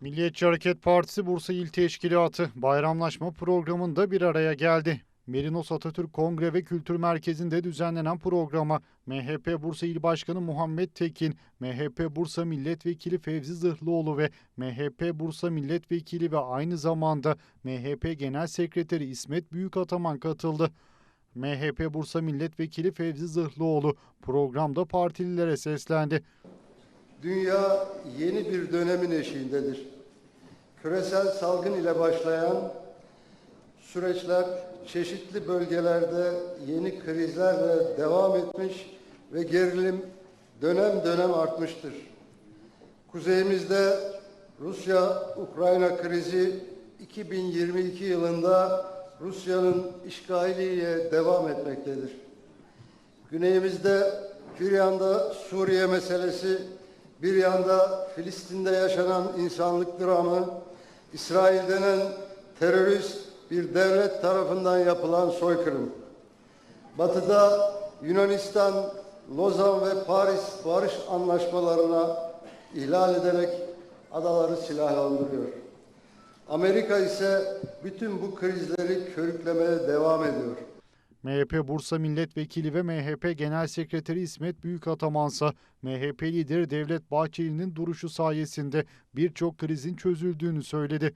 Milliyetçi Hareket Partisi Bursa İl Teşkilatı bayramlaşma programında bir araya geldi. Merinos Atatürk Kongre ve Kültür Merkezi'nde düzenlenen programa MHP Bursa İl Başkanı Muhammed Tekin, MHP Bursa Milletvekili Fevzi Zırhlıoğlu ve MHP Bursa Milletvekili ve aynı zamanda MHP Genel Sekreteri İsmet Büyükataman katıldı. MHP Bursa Milletvekili Fevzi Zırhlıoğlu programda partililere seslendi. Dünya yeni bir dönemin eşiğindedir. Küresel salgın ile başlayan süreçler çeşitli bölgelerde yeni krizlerle devam etmiş ve gerilim dönem dönem artmıştır. Kuzeyimizde Rusya-Ukrayna krizi 2022 yılında Rusya'nın işgaliyle devam etmektedir. Güneyimizde bir yanda Suriye meselesi, bir yanda Filistin'de yaşanan insanlık dramı, İsrail denen terörist bir devlet tarafından yapılan soykırım. Batıda Yunanistan, Lozan ve Paris barış anlaşmalarına ihlal ederek adaları silahlandırıyor. Amerika ise bütün bu krizleri körüklemeye devam ediyor. MHP Bursa Milletvekili ve MHP Genel Sekreteri İsmet Büyükatamansa MHP lideri Devlet Bahçeli'nin duruşu sayesinde birçok krizin çözüldüğünü söyledi.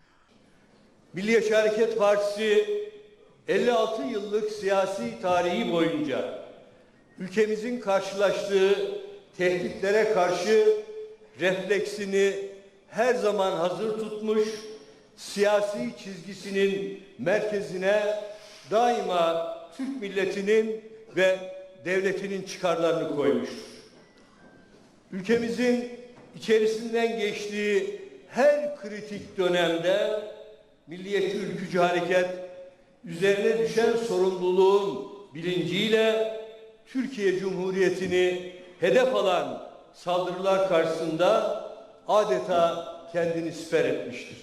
Milliyetçi Hareket Partisi 56 yıllık siyasi tarihi boyunca ülkemizin karşılaştığı tehditlere karşı refleksini her zaman hazır tutmuş, siyasi çizgisinin merkezine daima Türk milletinin ve devletinin çıkarlarını koymuştur. Ülkemizin içerisinden geçtiği her kritik dönemde Milliyetçi Ülkücü Hareket üzerine düşen sorumluluğun bilinciyle Türkiye Cumhuriyeti'ni hedef alan saldırılar karşısında adeta kendini siper etmiştir.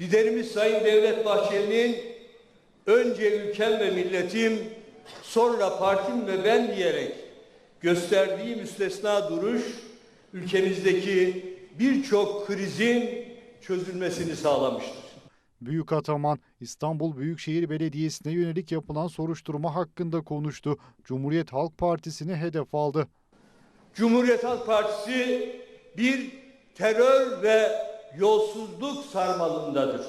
Liderimiz Sayın Devlet Bahçeli'nin önce ülkem ve milletim sonra partim ve ben diyerek gösterdiği müstesna duruş ülkemizdeki birçok krizin çözülmesini sağlamıştır. Büyükataman İstanbul Büyükşehir Belediyesi'ne yönelik yapılan soruşturma hakkında konuştu. Cumhuriyet Halk Partisi'ni hedef aldı. Cumhuriyet Halk Partisi bir terör ve yolsuzluk sarmalındadır.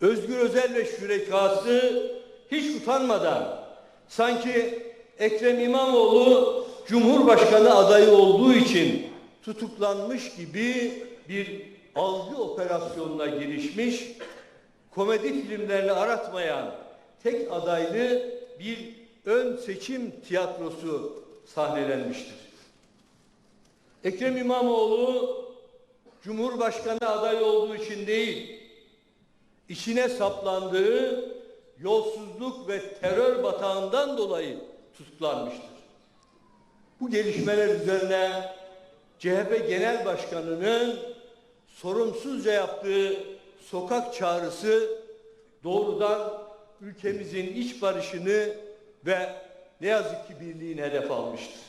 Özgür Özel ve şürekası hiç utanmadan sanki Ekrem İmamoğlu Cumhurbaşkanı adayı olduğu için tutuklanmış gibi bir algı operasyonuna girişmiş, komedi filmlerini aratmayan tek adaylı bir ön seçim tiyatrosu sahnelenmiştir. Ekrem İmamoğlu Cumhurbaşkanı adayı olduğu için değil, içine saplandığı yolsuzluk ve terör batağından dolayı tutuklanmıştır. Bu gelişmeler üzerine CHP Genel Başkanı'nın sorumsuzca yaptığı sokak çağrısı doğrudan ülkemizin iç barışını ve ne yazık ki birliğini hedef almıştır.